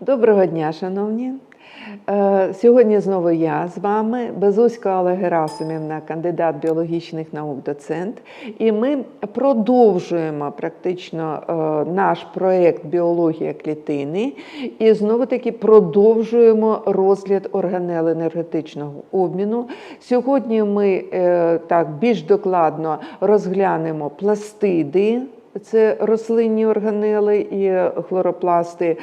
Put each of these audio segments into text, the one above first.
Доброго дня, шановні. Е, Сьогодні знову я з вами, Безуська Олег Герасимівна, кандидат біологічних наук, доцент. І ми продовжуємо практично е, наш проєкт Біологія клітини і знову таки продовжуємо розгляд органел енергетичного обміну. Сьогодні ми е, так більш докладно розглянемо пластиди. Це рослинні органели і хлоропласти.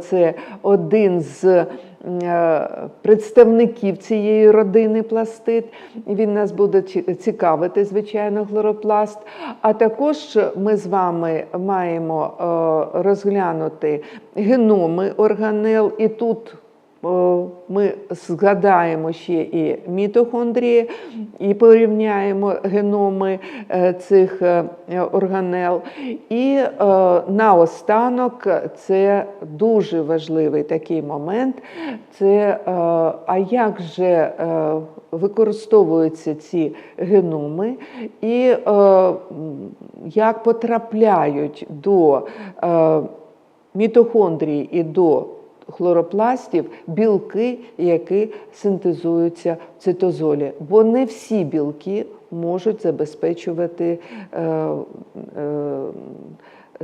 Це один з е, представників цієї родини пластид. Він нас буде цікавити, звичайно, хлоропласт. А також ми з вами маємо розглянути геноми органел, і тут ми згадаємо ще і мітохондрії, і порівняємо геноми е, цих е, органел. І е, наостанок це дуже важливий такий момент. Це а як же використовуються ці геноми, і як потрапляють до мітохондрії і до хлоропластів білки, які синтезуються в цитозолі. Бо не всі білки можуть забезпечувати е, е,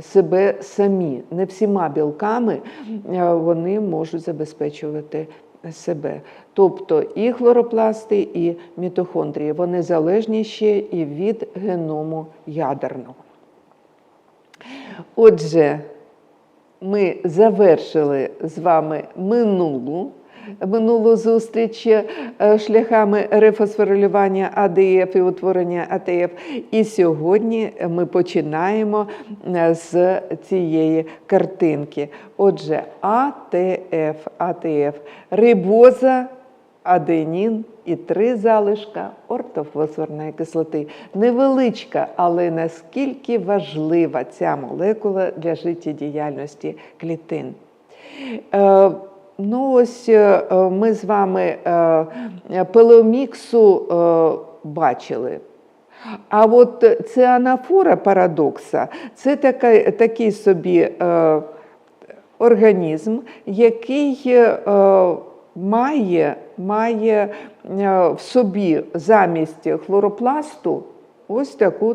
себе самі. Не всіма білками е, вони можуть забезпечувати себе. Тобто і хлоропласти, і мітохондрії. Вони залежні ще і від геному ядерного. Отже, ми завершили з вами минулу. Минулу зустріч е, шляхами рефосфорилювання АДФ і утворення АТФ. І сьогодні ми починаємо е, з цієї картинки. Отже, АТФ, АТФ, рибоза, аденін і три залишка ортофосфорної кислоти. Невеличка, але наскільки важлива ця молекула для життєдіяльності клітин. Е, Ну, ось е, ми з вами е, пелеоміксу е, бачили. А от це анафора парадокса це така, такий собі е, організм, який е, має, має в собі замість хлоропласту ось таку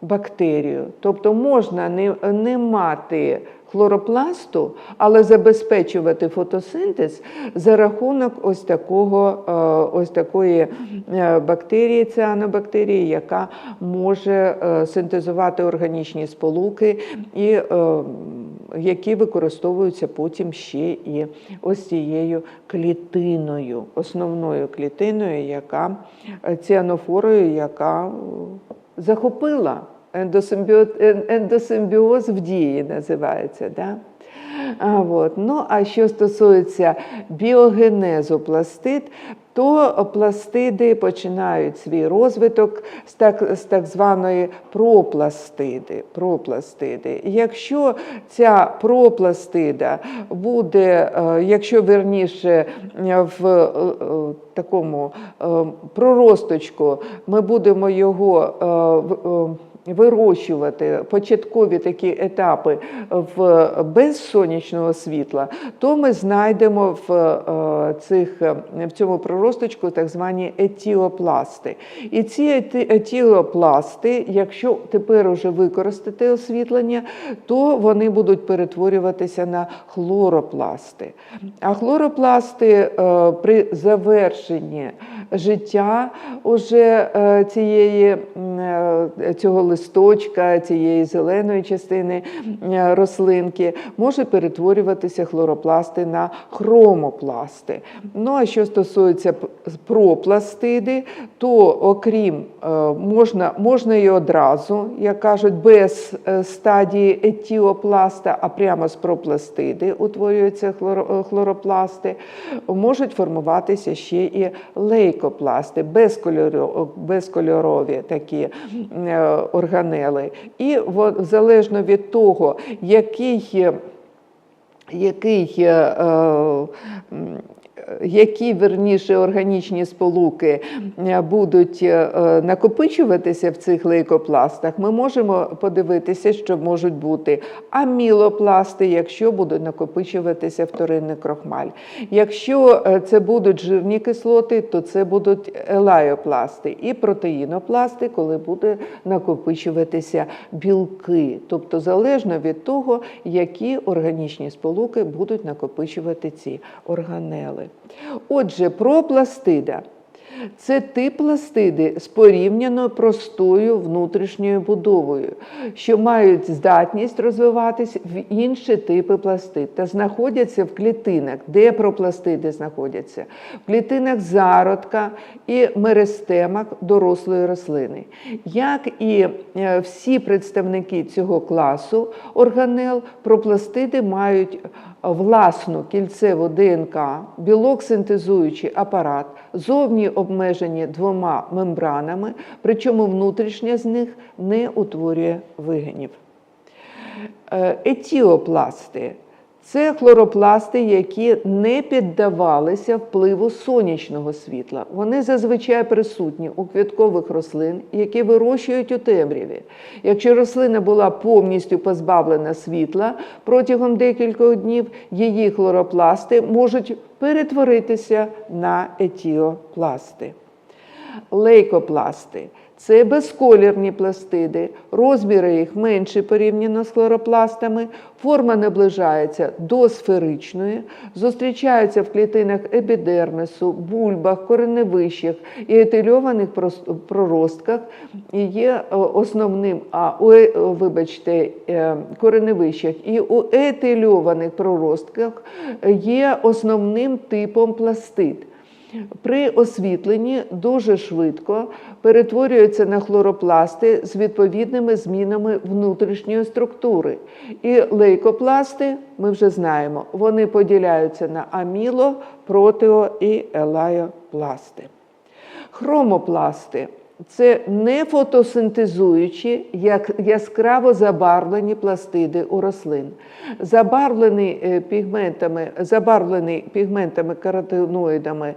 ціанобактерію. Тобто можна не, не мати хлоропласту, але забезпечувати фотосинтез за рахунок ось такого, е, ось такої е, бактерії, ціанобактерії, яка може е, синтезувати органічні сполуки і які використовуються потім ще і ось цією клітиною, основною клітиною, яка ціанофорою, яка захопила ендосимбіоз, в дії називається. Да? От. Ну, а що стосується біогенезу пластид, то пластиди починають свій розвиток з так, з так званої пропластиди. пропластиди. Якщо ця пропластида буде, е, якщо верніше в е, такому е, проросточку ми будемо його в- вирощувати початкові такі етапи в без сонячного світла, то ми знайдемо в, е, цих, е, в цьому проросточку так звані етіопласти. І ці етіопласти, якщо тепер уже використати освітлення, то вони будуть перетворюватися на хлоропласти. А хлоропласти е, при завершенні життя уже цієї, цього листочка, цієї зеленої частини е, рослинки, може перетворюватися хлоропласти на хромопласти. Ну а що стосується пропластиди, то окрім е, можна, можна і одразу, як кажуть, без е, стадії етіопласта, а прямо з пропластиди утворюються хлоропласти, можуть формуватися ще і лейкопласти, безкольоро- безкольорові такі е, органели. І залежно від того, який, який е, які верніше органічні сполуки е, будуть е, е, накопичуватися в цих лейкопластах, ми можемо подивитися, що можуть бути амілопласти, якщо будуть накопичуватися вторинний крохмаль. Якщо це будуть жирні кислоти, то це будуть елайопласти і протеїнопласти, коли буде накопичуватися білки, тобто залежно від того, які органічні сполуки будуть накопичувати ці органели. Отже, пропластида. Це тип пластиди з порівняно простою внутрішньою будовою, що мають здатність розвиватись в інші типи пластид та знаходяться в клітинах, де пропластиди знаходяться, в клітинах зародка і меристемах дорослої рослини. Як і е, всі представники цього класу органел, пропластиди мають власну кільцеву ДНК, білок синтезуючий апарат, зовні обмежені двома мембранами, причому внутрішня з них не утворює вигинів. Е, Етіопласти це хлоропласти, які не піддавалися впливу сонячного світла. Вони зазвичай присутні у квіткових рослин, які вирощують у темряві. Якщо рослина була повністю позбавлена світла протягом декількох днів, її хлоропласти можуть перетворитися на етіопласти. Лейкопласти це безколірні пластиди, розміри їх менші порівняно з хлоропластами, форма наближається до сферичної, зустрічаються в клітинах епідермісу, бульбах, кореневищах і етильованих проростках. І є е, основним, а у е- вибачте, е, кореневищах і у етильованих проростках є основним типом пластид. При освітленні дуже швидко перетворюються на хлоропласти з відповідними змінами внутрішньої структури. І лейкопласти, ми вже знаємо, вони поділяються на аміло, протео і елайопласти. Хромопласти це не фотосинтезуючі, як яскраво забарвлені пластиди у рослин. Забарвлений е, пігментами, забарвлений пігментами каротиноїдами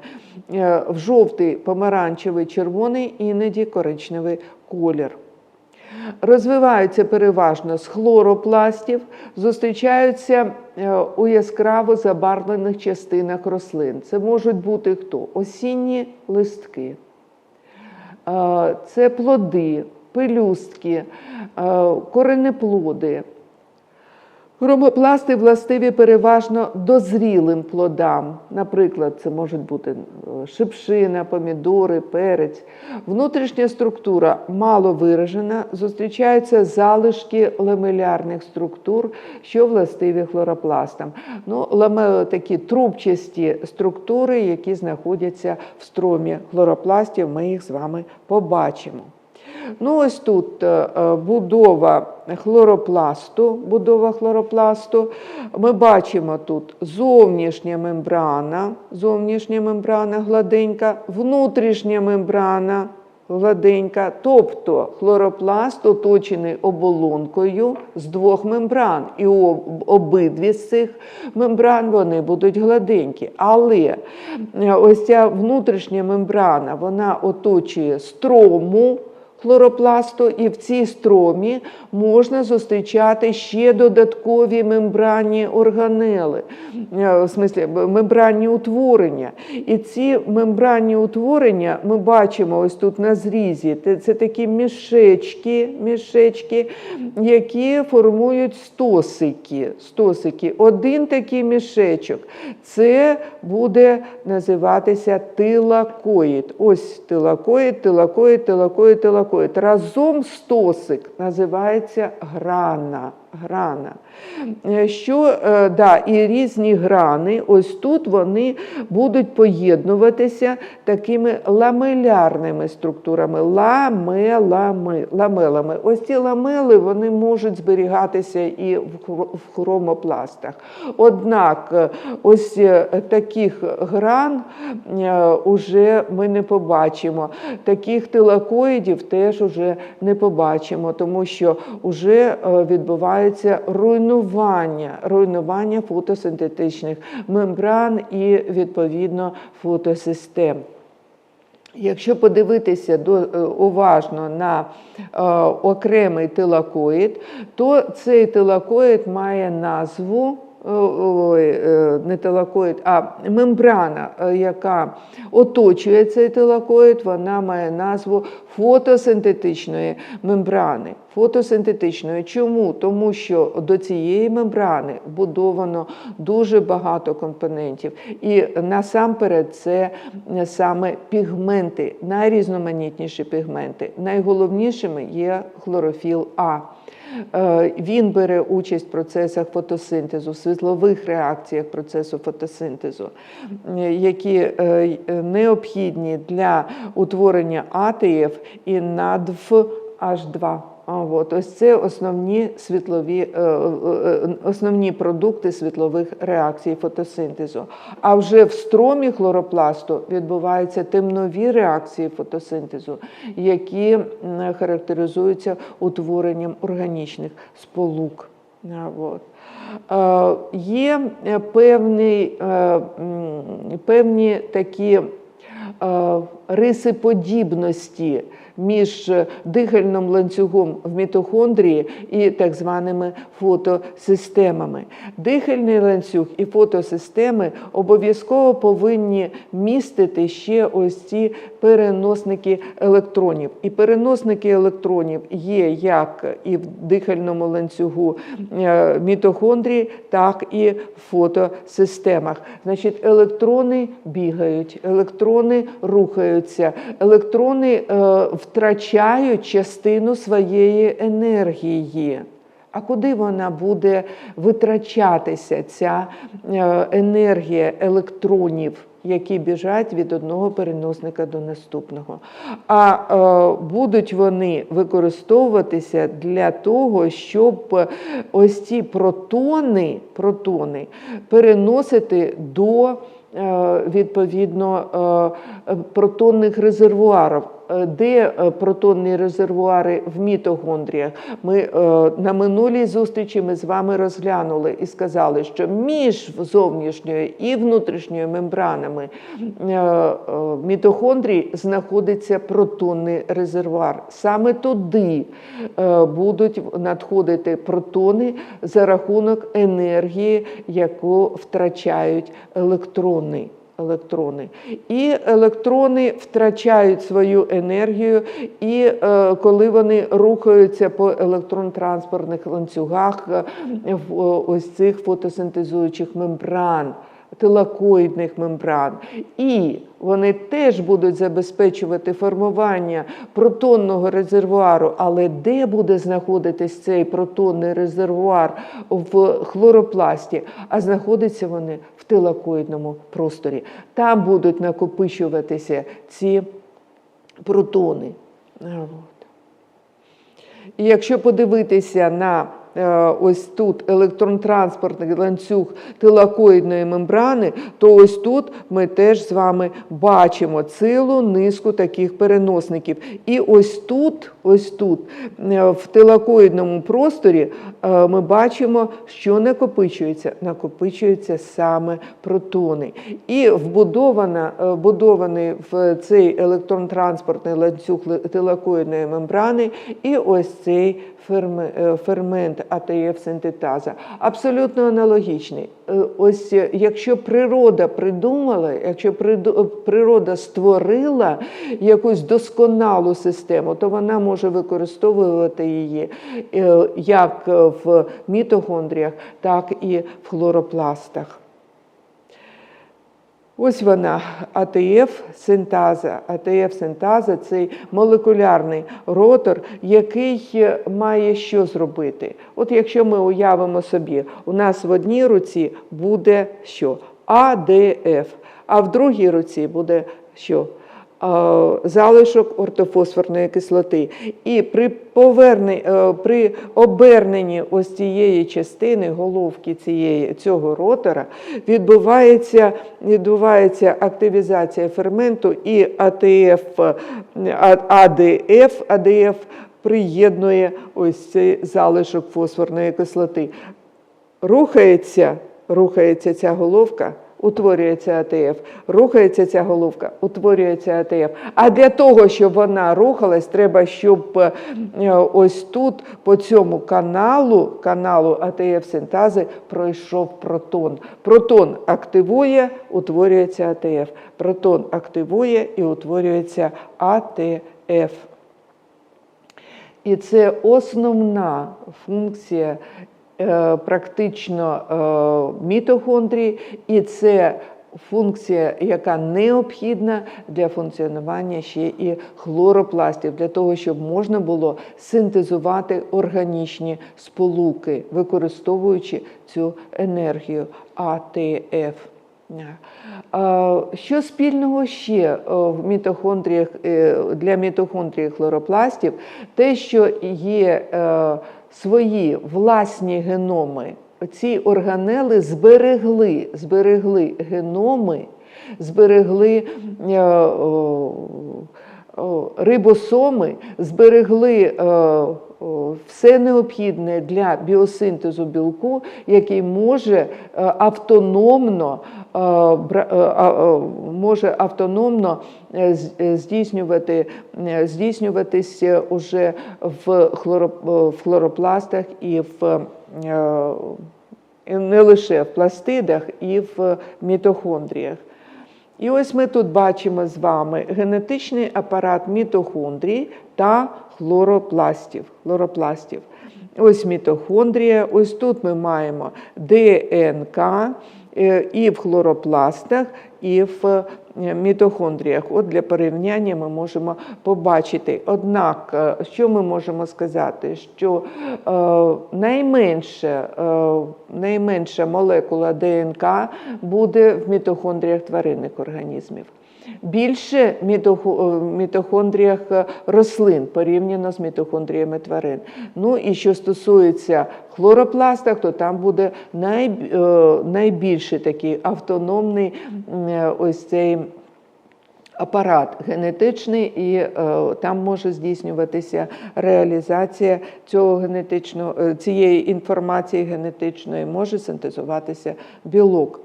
е, в жовтий, помаранчевий, червоний, іноді коричневий колір. Розвиваються переважно з хлоропластів, зустрічаються е, у яскраво забарвлених частинах рослин. Це можуть бути хто? Осінні листки. Е, Це плоди, пелюстки, е, коренеплоди. Хромопласти властиві переважно дозрілим плодам. Наприклад, це можуть бути е, шипшина, помідори, перець. Внутрішня структура мало виражена, зустрічаються залишки ламелярних структур, що властиві хлоропластам. Ну, ламели такі трубчасті структури, які знаходяться в стромі хлоропластів. Ми їх з вами побачимо. Ну, ось тут е, е, будова хлоропласту. Будова хлоропласту. Ми бачимо тут зовнішня мембрана, зовнішня мембрана гладенька, внутрішня мембрана гладенька, тобто хлоропласт оточений оболонкою з двох мембран. І обидві з цих мембран вони будуть гладенькі. Але е, ось ця внутрішня мембрана вона оточує строму хлоропласту, і в цій стромі можна зустрічати ще додаткові мембранні органели, е, в смислі мембранні утворення. І ці мембранні утворення ми бачимо ось тут на зрізі. Це- такі мішечки, мішечки, які формують стосики. стосики. Один такий мішечок це буде називатися тилакоїд. Ось тилакоїд, тилакоїд, тилакоїд, тилакоїд. Разом стосик називається грана. Грана. Е, Що, е, да, і різні грани, ось тут вони будуть поєднуватися такими ламелярними структурами, ламелами, ламелами. Ось ці ламели вони можуть зберігатися і в хромопластах. Однак е, ось таких гран уже ми не побачимо. Таких тилакоїдів теж уже не побачимо, тому що вже відбувається відбувається руйнування, руйнування фотосинтетичних мембран і відповідно фотосистем. Якщо подивитися до, е, уважно на е, окремий тилакоїд, то цей тилакоїд має назву. Ой, е, не тилакоїд, а мембрана, е, яка оточує цей тилакоїд, вона має назву фотосинтетичної мембрани. Фотосинтетичної. Чому? Тому що до цієї мембрани вбудовано дуже багато компонентів. І насамперед це саме пігменти, найрізноманітніші пігменти. Найголовнішими є хлорофіл А. Е, Він бере участь в процесах фотосинтезу, в світлових реакціях процесу фотосинтезу, які е, необхідні для утворення АТФ і надв H2. От, ось це основні світлові, е, е, е, основні продукти світлових реакцій фотосинтезу. А вже в стромі хлоропласту відбуваються темнові реакції фотосинтезу, які характеризуються утворенням органічних сполук. От. Є м, певні такі риси подібності між дихальним ланцюгом в мітохондрії і так званими фотосистемами. Дихальний ланцюг і фотосистеми обов'язково повинні містити ще ось ці переносники електронів. І переносники електронів є як і в дихальному ланцюгу е, мітохондрії, так і в фотосистемах. Значить, електрони бігають, електрони рухаються, електрони е, втрачають частину своєї енергії. А куди вона буде витрачатися, ця е, енергія електронів, які біжать від одного переносника до наступного? А е, будуть вони використовуватися для того, щоб ось ці протони, протони переносити до е, відповідно е, протонних резервуарів. Е, Де е, протонні резервуари в мітохондріях? Ми е, на минулій зустрічі ми з вами розглянули і сказали, що між зовнішньою і внутрішньою мембранами мітохондрій знаходиться протонний резервуар. Саме туди будуть надходити протони за рахунок енергії, яку втрачають електрони електрони. І електрони втрачають свою енергію, і е, коли вони рухаються по електрон-транспортних ланцюгах е, в о, ось цих фотосинтезуючих мембран. Тилакоїдних мембран, і вони теж будуть забезпечувати формування протонного резервуару. Але де буде знаходитись цей протонний резервуар в хлоропласті? А знаходяться вони в тилакоїдному просторі. Там будуть накопичуватися ці протони. І якщо подивитися на ось тут електрон-транспортний ланцюг тилакоїдної мембрани, то ось тут ми теж з вами бачимо цілу низку таких переносників. І ось тут, ось тут, е, в тилакоїдному просторі е, ми бачимо, що накопичується. Накопичуються саме протони. І е, вбудований в цей електрон-транспортний ланцюг тилакоїдної мембрани і ось цей е, фермент АТФ-синтетаза. Абсолютно аналогічний. Е, Ось е, якщо природа придумала, якщо природа створила якусь досконалу систему, то вона може використовувати її е, як в мітохондріях, так і в хлоропластах. Ось вона, АТФ-синтаза. АТФ-синтаза цей молекулярний ротор, який має що зробити. От якщо ми уявимо собі, у нас в одній руці буде що? АДФ, а в другій руці буде що? Е, залишок ортофосфорної кислоти. І при поверненні, при оберненні ось цієї частини головки цієї, цього ротора відбувається, відбувається активізація ферменту і АТФ, АДФ, АДФ приєднує ось цей залишок фосфорної кислоти. Рухається, рухається ця головка, утворюється АТФ. Рухається ця головка, утворюється АТФ. А для того, щоб вона рухалась, треба, щоб е, ось тут, по цьому каналу, каналу АТФ-синтази, пройшов протон. Протон активує, утворюється АТФ. Протон активує і утворюється АТФ. І це основна функція практично е, мітохондрії, і це функція, яка необхідна для функціонування ще і хлоропластів, для того, щоб можна було синтезувати органічні сполуки, використовуючи цю енергію АТФ. Що спільного ще е, в мітохондріях е, для мітохондрії хлоропластів? Те, що є е, свої власні геноми, ці органели зберегли, зберегли геноми, зберегли е, рибосоми, зберегли е, все необхідне для біосинтезу білку, який може е, автономно е, е, може автономно здійснювати, здійснюватися уже в, хлоро- в хлоропластах і в не лише в пластидах, і в мітохондріях. І ось ми тут бачимо з вами генетичний апарат мітохондрій та хлоропластів. хлоропластів. Ось мітохондрія, ось тут ми маємо ДНК е, і в хлоропластах, і в мітохондріях. От для порівняння ми можемо побачити. Однак, е, що ми можемо сказати? Що е, найменше, е, найменша молекула ДНК буде в мітохондріях тваринних організмів. Більше е, мітохондріях е, рослин порівняно з мітохондріями тварин. Ну і що стосується хлоропластах, то там буде най, е, найбільший такий автономний ось цей апарат генетичний, і там може здійснюватися реалізація цього генетичного, цієї інформації генетичної, може синтезуватися білок.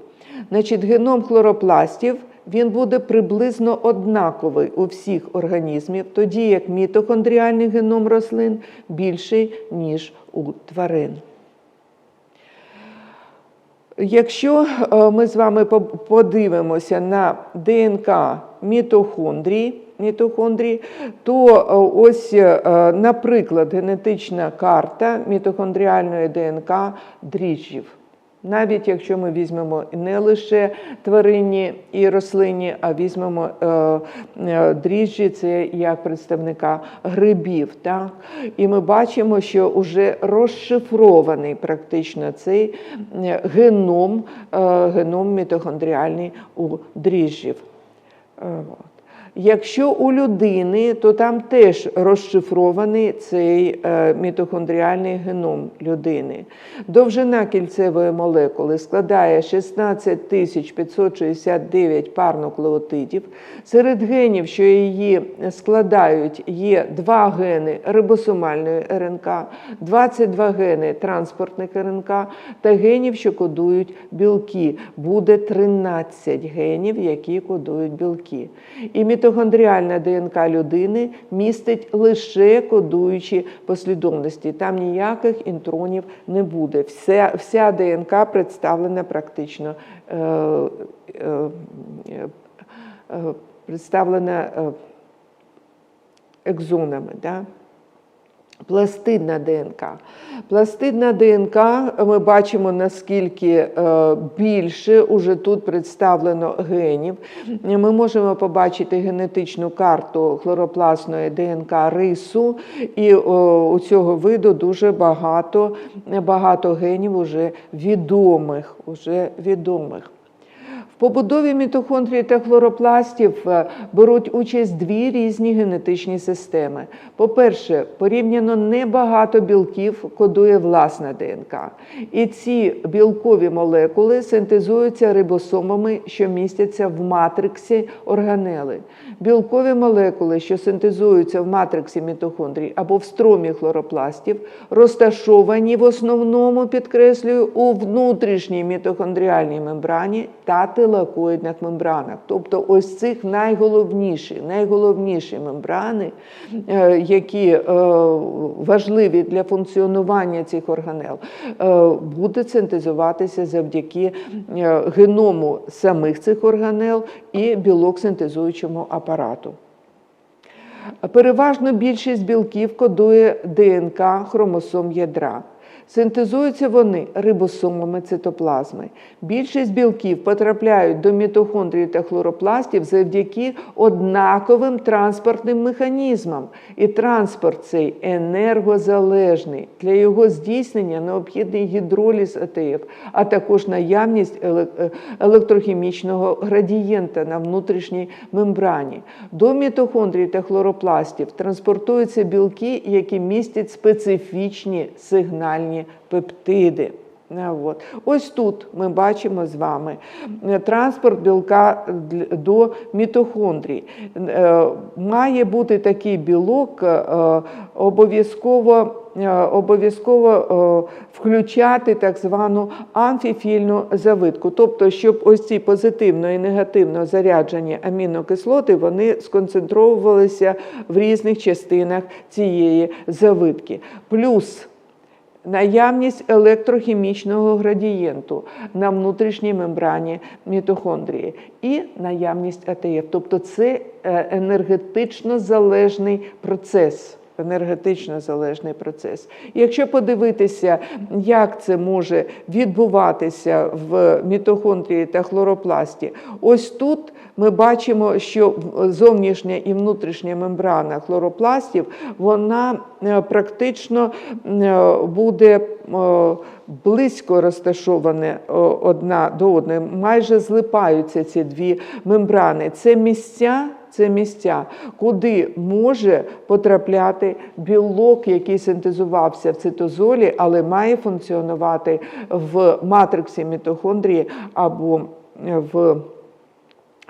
Значить, геном хлоропластів він буде приблизно однаковий у всіх організмів, тоді як мітохондріальний геном рослин більший, ніж у тварин. Якщо е, ми з вами подивимося на ДНК мітохондрії, мітохондрії, то е, ось, е, наприклад, генетична карта мітохондріальної ДНК дріжджів. Навіть якщо ми візьмемо не лише тваринні і рослинні, а візьмемо е, е, дріжджі, це як представника грибів. Так? І ми бачимо, що вже розшифрований практично цей е, геном, геном мітохондріальний у дріжджів. Якщо у людини, то там теж розшифрований цей е, мітохондріальний геном людини. Довжина кільцевої молекули складає 16 569 пар нуклеотидів. Серед генів, що її складають, є два гени рибосомальної РНК, 22 гени транспортних РНК та генів, що кодують білки. Буде 13 генів, які кодують білки. І мітохондріальна ДНК людини містить лише кодуючі послідовності. Там ніяких інтронів не буде. Вся, вся ДНК представлена практично. Е, е, е, представлена е, екзонами. Да? Пластидна ДНК. Пластидна ДНК ми бачимо, наскільки е, більше уже тут представлено генів. Ми можемо побачити генетичну карту хлоропластної ДНК рису, і у цього виду дуже багато, багато генів уже відомих. Уже відомих. Побудові мітохондрії та хлоропластів е, беруть участь дві різні генетичні системи. По-перше, порівняно небагато білків кодує власна ДНК. І ці білкові молекули синтезуються рибосомами, що містяться в матриксі органели. Білкові молекули, що синтезуються в матриксі мітохондрій або в стромі хлоропластів, розташовані в основному, підкреслюю, у внутрішній мітохондріальній мембрані та тилакоїдних мембранах. Тобто ось цих найголовніші, найголовніші мембрани, е, які е, важливі для функціонування цих органел, е, будуть синтезуватися завдяки геному самих цих органел і білок синтезуючому апарату. Переважно більшість білків кодує ДНК хромосом ядра. Синтезуються вони рибосомами цитоплазми. Більшість білків потрапляють до мітохондрій та хлоропластів завдяки однаковим транспортним механізмам. І транспорт цей енергозалежний. Для його здійснення необхідний гідроліз АТФ, а також наявність е, електрохімічного градієнта на внутрішній мембрані. До мітохондрій та хлоропластів транспортуються білки, які містять специфічні сигнальні пептиди. Е, От. Ось тут ми бачимо з вами е, транспорт білка до мітохондрій. Е, Має бути такий білок обов'язково. Обов'язково включати так звану амфіфільну завитку, тобто, щоб ось ці позитивно і негативно заряджені амінокислоти вони сконцентровувалися в різних частинах цієї завитки. Плюс Наявність електрохімічного градієнту на внутрішній мембрані мітохондрії і наявність АТФ. Тобто це е, енергетично залежний процес. Енергетично залежний процес. Якщо подивитися, як це може відбуватися в мітохондрії та хлоропласті, ось тут ми бачимо, що зовнішня і внутрішня мембрана хлоропластів вона е, практично е, буде е, близько розташована е, одна до одної, майже злипаються ці дві мембрани. Це місця. Це місця, куди може потрапляти білок, який синтезувався в цитозолі, але має функціонувати в матриксі мітохондрії або в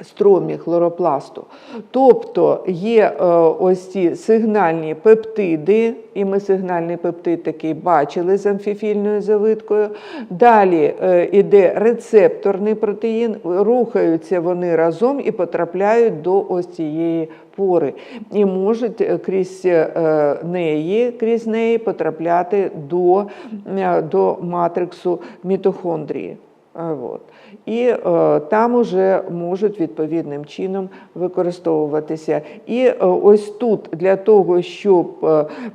стромі хлоропласту. Тобто є е, ось ці сигнальні пептиди, і ми сигнальний пептид такий бачили з амфіфільною завиткою. Далі е, іде рецепторний протеїн, рухаються вони разом і потрапляють до ось цієї пори. І можуть е, крізь е, неї, крізь неї потрапляти до, е, до матриксу мітохондрії. Е, От. І е, там уже можуть відповідним чином використовуватися. І е, ось тут для того, щоб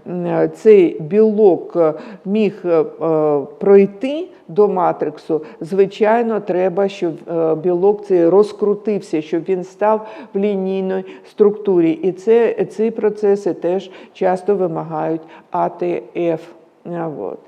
е, цей білок е, міг е, е, пройти до матриксу, звичайно, треба, щоб е, білок цей розкрутився, щоб він став в лінійній структурі. І це, ці процеси теж часто вимагають АТФ. А, От.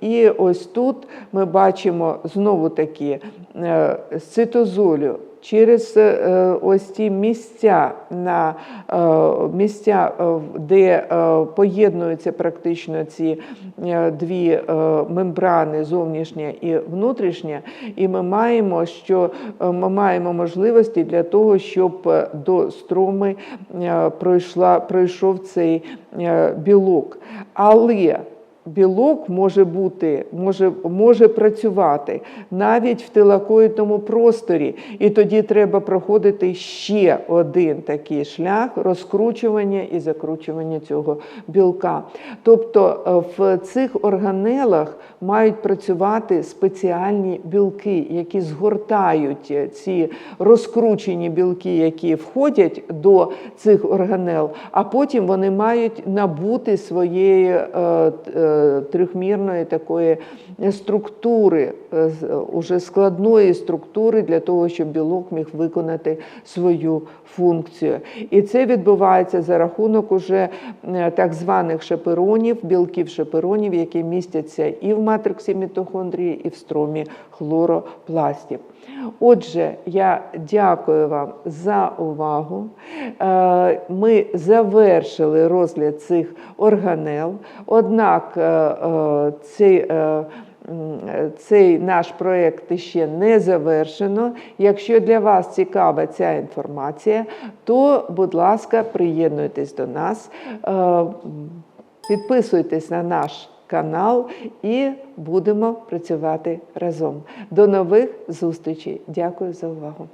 І ось тут ми бачимо знову таки е, цитозолю через е, ось ті місця, на, е, місця е, де е, поєднуються практично ці е, дві е, мембрани, зовнішня і внутрішня, і ми маємо, що е, ми маємо можливості для того, щоб е, до строми е, пройшла, пройшов цей е, білок. Але Білок може бути, може, може працювати навіть в тилакоїдному просторі, і тоді треба проходити ще один такий шлях розкручування і закручування цього білка. Тобто е, в цих органелах мають працювати спеціальні білки, які згортають ці розкручені білки, які входять до цих органел, а потім вони мають набути своєї е, е, трьохмірної такої структури, е, уже складної структури для того, щоб білок міг виконати свою функцію. І це відбувається за рахунок уже е, так званих шаперонів, білків шаперонів, які містяться і в матриксі мітохондрії, і в стромі хлоропластів. Отже, я дякую вам за увагу. Е, Ми завершили розгляд цих органел. Однак е, цей цей наш проєкт ще не завершено. Якщо для вас цікава ця інформація, то, будь ласка, приєднуйтесь до нас, е, підписуйтесь на наш канал і будемо працювати разом. До нових зустрічей. Дякую за увагу.